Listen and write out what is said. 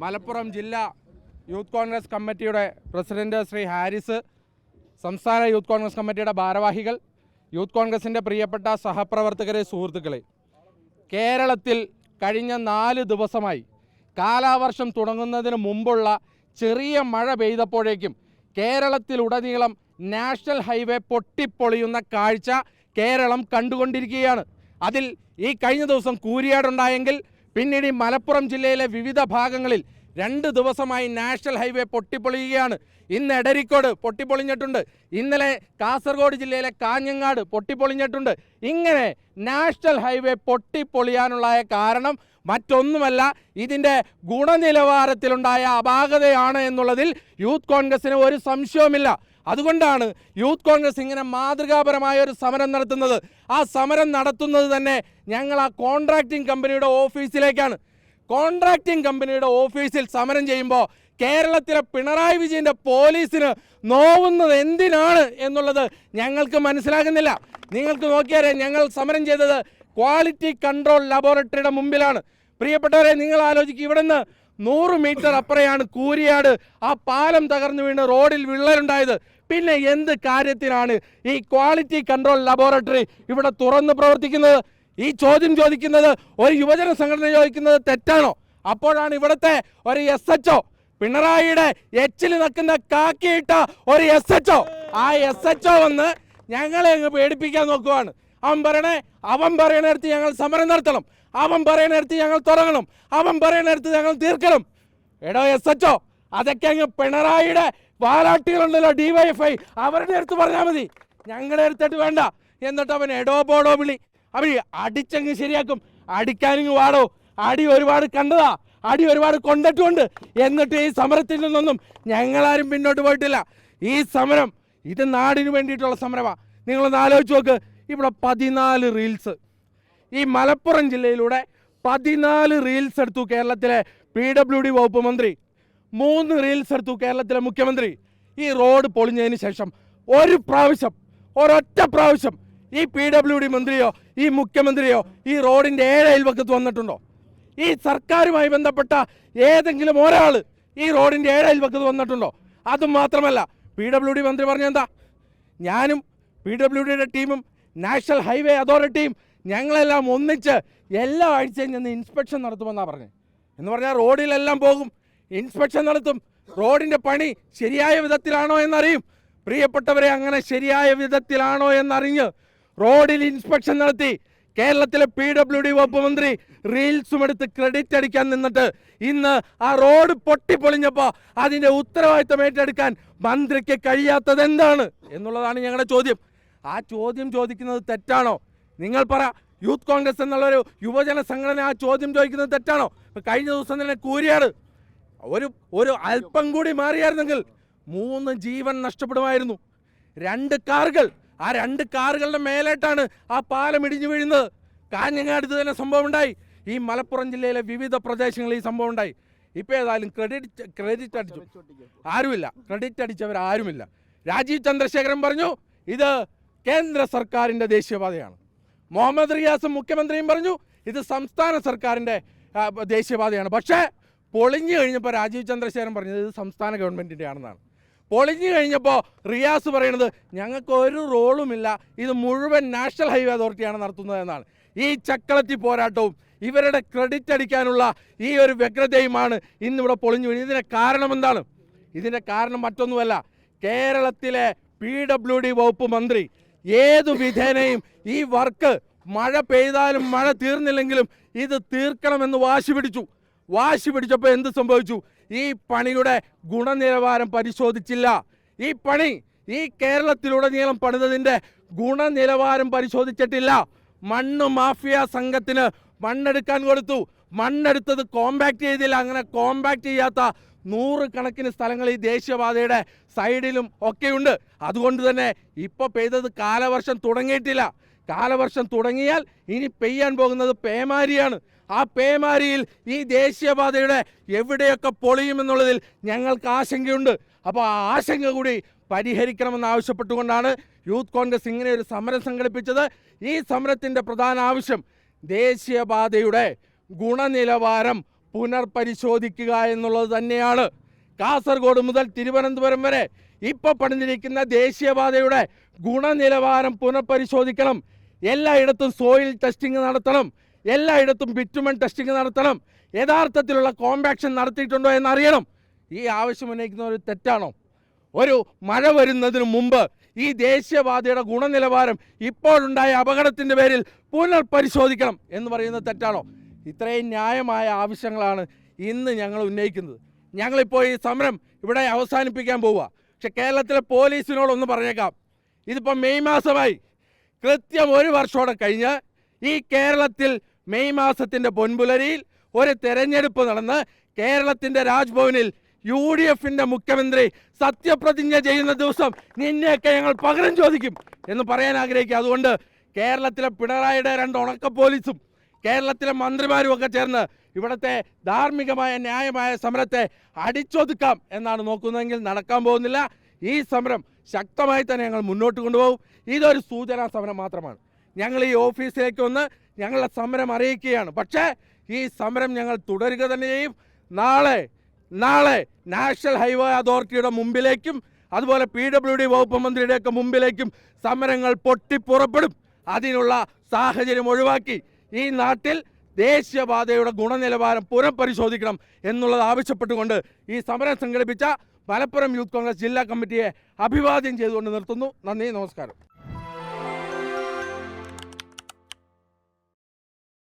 മലപ്പുറം ജില്ലാ യൂത്ത് കോൺഗ്രസ് കമ്മിറ്റിയുടെ പ്രസിഡന്റ് ശ്രീ ഹാരിസ് സംസ്ഥാന യൂത്ത് കോൺഗ്രസ് കമ്മിറ്റിയുടെ ഭാരവാഹികൾ യൂത്ത് കോൺഗ്രസിന്റെ പ്രിയപ്പെട്ട സഹപ്രവർത്തകരെ സുഹൃത്തുക്കളെ. കേരളത്തിൽ കഴിഞ്ഞ നാല് ദിവസമായി കാലാവർഷം തുടങ്ങുന്നതിന് മുമ്പുള്ള ചെറിയ മഴ പെയ്തപ്പോഴേക്കും കേരളത്തിലുടനീളം നാഷണൽ ഹൈവേ പൊട്ടിപ്പൊളിയുന്ന കാഴ്ച കേരളം കണ്ടുകൊണ്ടിരിക്കുകയാണ്. അതിൽ ഈ കഴിഞ്ഞ ദിവസം കൂരിയാടുണ്ടായെങ്കിൽ പിന്നീട് മലപ്പുറം ജില്ലയിലെ വിവിധ ഭാഗങ്ങളിൽ രണ്ട് ദിവസമായി നാഷണൽ ഹൈവേ പൊട്ടിപ്പൊളിയുകയാണ്. ഇന്ന് എടരിക്കോട് പൊട്ടിപ്പൊളിഞ്ഞിട്ടുണ്ട്. ഇന്നലെ കാസർഗോഡ് ജില്ലയിലെ കാഞ്ഞങ്ങാട് പൊട്ടിപ്പൊളിഞ്ഞിട്ടുണ്ട്. ഇങ്ങനെ നാഷണൽ ഹൈവേ പൊട്ടിപ്പൊളിയാനുള്ള കാരണം മറ്റൊന്നുമല്ല ഇതിന്റെ ഗുണനിലവാരത്തിലുണ്ടായ അപാകതയാണ് എന്നുള്ളതിൽ യൂത്ത് കോൺഗ്രസിന് ഒരു സംശയവുമില്ല. അതുകൊണ്ടാണ് യൂത്ത് കോൺഗ്രസ് ഇങ്ങനെ മാതൃകാപരമായ ഒരു സമരം നടത്തുന്നത്. ആ സമരം നടത്തുന്നത് തന്നെ ഞങ്ങൾ ആ കോൺട്രാക്റ്റിംഗ് കമ്പനിയുടെ ഓഫീസിലേക്കാണ്. കോൺട്രാക്റ്റിംഗ് കമ്പനിയുടെ ഓഫീസിൽ സമരം ചെയ്യുമ്പോൾ കേരളത്തിലെ പിണറായി വിജയന്റെ പോലീസിന് നോവുന്നത് എന്തിനാണ് എന്നുള്ളത് ഞങ്ങൾക്ക് മനസ്സിലാകുന്നില്ല. നിങ്ങൾക്ക് നോക്കിയാലേ ഞങ്ങൾ സമരം ചെയ്തത് ക്വാളിറ്റി കൺട്രോൾ ലബോറട്ടറിയുടെ മുമ്പിലാണ്. പ്രിയപ്പെട്ടവരെ നിങ്ങൾ ആലോചിക്കുക ഇവിടെ നിന്ന് നൂറ് മീറ്റർ അപ്പുറയാണ് കൂരിയാട്. ആ പാലം തകർന്നു വീണ് റോഡിൽ വിള്ളലുണ്ടായത്. പിന്നെ എന്ത് കാര്യത്തിനാണ് ഈ ക്വാളിറ്റി കൺട്രോൾ ലബോറട്ടറി ഇവിടെ തുറന്ന് പ്രവർത്തിക്കുന്നത്? ഈ ചോദ്യം ചോദിക്കുന്നത് ഒരു യുവജന സംഘടന ചോദിക്കുന്നത് തെറ്റാണോ? അപ്പോഴാണ് ഇവിടുത്തെ ഒരു എസ് എച്ച് പിണറായിയുടെ എച്ചിൽ നിൽക്കുന്ന കാക്കിയിട്ട ഒരു എസ് എച്ച് ആ എസ് എച്ച് വന്ന് ഞങ്ങളെ അങ്ങ് പേടിപ്പിക്കാൻ നോക്കുവാണ്. അവൻ പറയണേ അവൻ പറയണടുത്ത് ഞങ്ങൾ സമരം നടത്തണം. അവൻ പറയണടുത്ത് ഞങ്ങൾ തുടങ്ങണം. അവൻ പറയണടുത്ത് ഞങ്ങൾ തീർക്കണം. എടോ എസ് എച്ച് അതൊക്കെ അങ്ങ് പിണറായിയുടെ വാലാട്ടികളുണ്ടല്ലോ ഡിവൈഎഫ്ഐ അവരുടെ അടുത്ത് പറഞ്ഞാൽ മതി. ഞങ്ങളുടെ അടുത്തിട്ട് വേണ്ട. എന്നിട്ട് അവൻ എടോ പോടോ വിളി. അവർ അടിച്ചങ്ങ് ശരിയാക്കും. അടിക്കാനിങ്ങ് വാടോ. അടി ഒരുപാട് കണ്ടതാ. അടി ഒരുപാട് കൊണ്ടിട്ടുണ്ട്. എന്നിട്ട് ഈ സമരത്തിൽ നിന്നൊന്നും ഞങ്ങളാരും പിന്നോട്ട് പോയിട്ടില്ല. ഈ സമരം ഇത് നാടിന് വേണ്ടിയിട്ടുള്ള സമരമാണ് നിങ്ങളൊന്ന് ആലോചിച്ച് നോക്ക്. ഇവിടെ പതിനാല് റീൽസ്. ഈ മലപ്പുറം ജില്ലയിലൂടെ പതിനാല് റീൽസ് എടുത്തു കേരളത്തിലെ പി ഡബ്ല്യു ഡി വകുപ്പ് മന്ത്രി. മൂന്ന് റീൽസ് എടുത്തു കേരളത്തിലെ മുഖ്യമന്ത്രി. ഈ റോഡ് പൊളിഞ്ഞതിന് ശേഷം ഒരു പ്രാവശ്യം ഒരൊറ്റ പ്രാവശ്യം ഈ പി ഡബ്ല്യു ഡി മന്ത്രിയോ ഈ മുഖ്യമന്ത്രിയോ ഈ റോഡിന്റെ ഏഴ് അയൽവക്കത്ത് വന്നിട്ടുണ്ടോ? ഈ സർക്കാരുമായി ബന്ധപ്പെട്ട ഏതെങ്കിലും ഒരാൾ ഈ റോഡിന്റെ ഏഴ് അയൽവക്കത്ത് വന്നിട്ടുണ്ടോ? അതും മാത്രമല്ല പി ഡബ്ല്യു ഡി മന്ത്രി പറഞ്ഞെന്താ ഞാനും പി ഡബ്ല്യു ഡിയുടെ ടീമും നാഷണൽ ഹൈവേ അതോറിറ്റിയും ഞങ്ങളെല്ലാം ഒന്നിച്ച് എല്ലാ ആഴ്ചയും ചെന്ന് ഇൻസ്പെക്ഷൻ നടത്തുമെന്നാണ് പറഞ്ഞത് എന്ന് പറഞ്ഞാൽ റോഡിലെല്ലാം പോകും. ഇൻസ്പെക്ഷൻ നടത്തും. റോഡിന്റെ പണി ശരിയായ വിധത്തിലാണോ എന്നറിയും. പ്രിയപ്പെട്ടവരെ അങ്ങനെ ശരിയായ വിധത്തിലാണോ എന്നറിഞ്ഞ് റോഡിൽ ഇൻസ്പെക്ഷൻ നടത്തി. കേരളത്തിലെ പി ഡബ്ല്യു ഡി വകുപ്പ് മന്ത്രി റീൽസും എടുത്ത് ക്രെഡിറ്റ് അടിക്കാൻ നിന്നിട്ട് ഇന്ന് ആ റോഡ് പൊട്ടിപ്പൊളിഞ്ഞപ്പോൾ അതിന്റെ ഉത്തരവാദിത്തം ഏറ്റെടുക്കാൻ മന്ത്രിക്ക് കഴിയാത്തത് എന്താണ് എന്നുള്ളതാണ് ഞങ്ങളുടെ ചോദ്യം. ആ ചോദ്യം ചോദിക്കുന്നത് തെറ്റാണോ? നിങ്ങൾ പറ. യൂത്ത് കോൺഗ്രസ് എന്നുള്ളൊരു യുവജന സംഘടന ആ ചോദ്യം ചോദിക്കുന്നത് തെറ്റാണോ? കഴിഞ്ഞ ദിവസം തന്നെ കൂരിയാട് ഒരു ഒരു അല്പം കൂടി മാറിയായിരുന്നെങ്കിൽ മൂന്ന് ജീവൻ നഷ്ടപ്പെടുമായിരുന്നു. രണ്ട് കാറുകൾ. ആ രണ്ട് കാറുകളുടെ മേലേട്ടാണ് ആ പാലം ഇടിഞ്ഞു വീഴുന്നത്. കാഞ്ഞങ്ങാട് തന്നെ സംഭവം ഉണ്ടായി. ഈ മലപ്പുറം ജില്ലയിലെ വിവിധ പ്രദേശങ്ങളിൽ ഈ സംഭവം ഉണ്ടായി. ഇപ്പൊ ഏതായാലും ക്രെഡിറ്റ് ക്രെഡിറ്റ് അടിച്ചു. ആരുമില്ല. ക്രെഡിറ്റ് അടിച്ചവർ ആരുമില്ല. രാജീവ് ചന്ദ്രശേഖരൻ പറഞ്ഞു ഇത് കേന്ദ്ര സർക്കാരിന്റെ ദേശീയപാതയാണ്. മുഹമ്മദ് റിയാസും മുഖ്യമന്ത്രിയും പറഞ്ഞു ഇത് സംസ്ഥാന സർക്കാരിന്റെ ദേശീയപാതയാണ്. പക്ഷേ പൊളിഞ്ഞു കഴിഞ്ഞപ്പോൾ രാജീവ് ചന്ദ്രശേഖരൻ പറഞ്ഞത് ഇത് സംസ്ഥാന ഗവൺമെന്റിന്റെ ആണെന്നാണ്. പൊളിഞ്ഞു കഴിഞ്ഞപ്പോൾ റിയാസ് പറയുന്നത് ഞങ്ങൾക്ക് ഒരു റോളുമില്ല ഇത് മുഴുവൻ നാഷണൽ ഹൈവേ അതോറിറ്റിയാണ് നടത്തുന്നത് എന്നാണ്. ഈ ചക്കളത്തി പോരാട്ടവും ഇവരുടെ ക്രെഡിറ്റ് അടിക്കാനുള്ള ഈ ഒരു വ്യഗ്രതയുമാണ് ഇന്നിവിടെ പൊളിഞ്ഞു വീഴുന്നത് ഇതിന്റെ കാരണം എന്താണ്? ഇതിന്റെ കാരണം മറ്റൊന്നുമല്ല കേരളത്തിലെ പി ഡബ്ല്യു ഡി വകുപ്പ് മന്ത്രി ഏതു വിധേനയും ഈ വർക്ക് മഴ പെയ്താലും മഴ തീർന്നില്ലെങ്കിലും ഇത് തീർക്കണമെന്ന് വാശി പിടിച്ചു. വാശി പിടിച്ചപ്പോൾ എന്ത് സംഭവിച്ചു? ഈ പണിയുടെ ഗുണനിലവാരം പരിശോധിച്ചില്ല. ഈ പണി ഈ കേരളത്തിലുടനീളം പണിതതിന്റെ ഗുണനിലവാരം പരിശോധിച്ചിട്ടില്ല. മണ്ണ് മാഫിയ സംഘത്തിന് മണ്ണെടുക്കാൻ കൊടുത്തു. മണ്ണെടുത്തത് കോമ്പാക്ട് ചെയ്തില്ല. അങ്ങനെ കോമ്പാക്ട് ചെയ്യാത്ത നൂറുകണക്കിന് സ്ഥലങ്ങൾ ഈ ദേശീയപാതയുടെ സൈഡിലും ഒക്കെയുണ്ട്. അതുകൊണ്ട് തന്നെ ഇപ്പോൾ പെയ്തത് കാലവർഷം തുടങ്ങിയിട്ടില്ല. കാലവർഷം തുടങ്ങിയാൽ ഇനി പെയ്യാൻ പോകുന്നത് പേമാരിയാണ്. ആ പേമാരിയിൽ ഈ ദേശീയപാതയുടെ എവിടെയൊക്കെ പൊളിയുമെന്നുള്ളതിൽ ഞങ്ങൾക്ക് ആശങ്കയുണ്ട്. അപ്പോൾ ആ ആശങ്ക കൂടി പരിഹരിക്കണമെന്ന് ആവശ്യപ്പെട്ടുകൊണ്ടാണ് യൂത്ത് കോൺഗ്രസ് ഇങ്ങനെ ഒരു സമരം സംഘടിപ്പിച്ചത്. ഈ സമരത്തിന്റെ പ്രധാന ആവശ്യം ദേശീയപാതയുടെ ഗുണനിലവാരം പുനർപരിശോധിക്കുക എന്നുള്ളത് തന്നെയാണ്. കാസർഗോഡ് മുതൽ തിരുവനന്തപുരം വരെ ഇപ്പോൾ പണിഞ്ഞിരിക്കുന്ന ദേശീയപാതയുടെ ഗുണനിലവാരം പുനഃപരിശോധിക്കണം എല്ലായിടത്തും സോയിൽ ടെസ്റ്റിംഗ് നടത്തണം. എല്ലായിടത്തും ബിറ്റുമൻ ടെസ്റ്റിംഗ് നടത്തണം. യഥാർത്ഥത്തിലുള്ള കോമ്പാക്ഷൻ നടത്തിയിട്ടുണ്ടോ എന്നറിയണം. ഈ ആവശ്യം ഉന്നയിക്കുന്ന ഒരു തെറ്റാണോ? ഒരു മഴ വരുന്നതിന് മുമ്പ് ഈ ദേശീയപാതയുടെ ഗുണനിലവാരം ഇപ്പോഴുണ്ടായ അപകടത്തിന്റെ പേരിൽ പുനർപരിശോധിക്കണം എന്ന് പറയുന്നത് തെറ്റാണോ? ഇത്രയും ന്യായമായ ആവശ്യങ്ങളാണ് ഇന്ന് ഞങ്ങൾ ഉന്നയിക്കുന്നത്. ഞങ്ങളിപ്പോൾ ഈ സമരം ഇവിടെ അവസാനിപ്പിക്കാൻ പോവുക. പക്ഷെ കേരളത്തിലെ പോലീസിനോടൊന്ന് പറഞ്ഞേക്കാം. ഇതിപ്പോൾ മെയ് മാസമായി. കൃത്യം ഒരു വർഷമോടെ കഴിഞ്ഞ് ഈ കേരളത്തിൽ മെയ് മാസത്തിന്റെ പൊൻപുലരിയിൽ ഒരു തെരഞ്ഞെടുപ്പ് നടന്ന് കേരളത്തിന്റെ രാജ്ഭവനിൽ യു ഡി എഫിന്റെ മുഖ്യമന്ത്രി സത്യപ്രതിജ്ഞ ചെയ്യുന്ന ദിവസം നിന്നെയൊക്കെ ഞങ്ങൾ പകരം ചോദിക്കും എന്ന് പറയാൻ ആഗ്രഹിക്കുക. അതുകൊണ്ട് കേരളത്തിലെ പിണറായിയുടെ രണ്ട് ഉണക്ക പോലീസും കേരളത്തിലെ മന്ത്രിമാരും ഒക്കെ ചേർന്ന് ഇവിടുത്തെ ധാർമ്മികമായ ന്യായമായ സമരത്തെ അടിച്ചൊതുക്കാം എന്നാണ് നോക്കുന്നതെങ്കിൽ നടക്കാൻ പോകുന്നില്ല. ഈ സമരം ശക്തമായി തന്നെ ഞങ്ങൾ മുന്നോട്ട് കൊണ്ടുപോകും. ഇതൊരു സൂചനാ സമരം മാത്രമാണ്. ഞങ്ങൾ ഈ ഓഫീസിലേക്ക് വന്ന് ഞങ്ങളുടെ സമരം അറിയിക്കുകയാണ്. പക്ഷേ ഈ സമരം ഞങ്ങൾ തുടരുക തന്നെ ചെയ്യും. നാളെ നാളെ നാഷണൽ ഹൈവേ അതോറിറ്റിയുടെ മുമ്പിലേക്കും അതുപോലെ പി ഡബ്ല്യു ഡി വകുപ്പ് മന്ത്രിയുടെയൊക്കെ മുമ്പിലേക്കും സമരങ്ങൾ പൊട്ടിപ്പുറപ്പെടും അതിനുള്ള സാഹചര്യം ഒഴിവാക്കി ഈ നാട്ടിൽ ദേശീയപാതയുടെ ഗുണനിലവാരം പുനഃപരിശോധിക്കണം എന്നുള്ളത് ആവശ്യപ്പെട്ടുകൊണ്ട് ഈ സമരം സംഘടിപ്പിച്ച മലപ്പുറം യൂത്ത് കോൺഗ്രസ് ജില്ലാ കമ്മിറ്റിയെ അഭിവാദ്യം ചെയ്തുകൊണ്ട് നിർത്തുന്നു. നന്ദി നമസ്കാരം.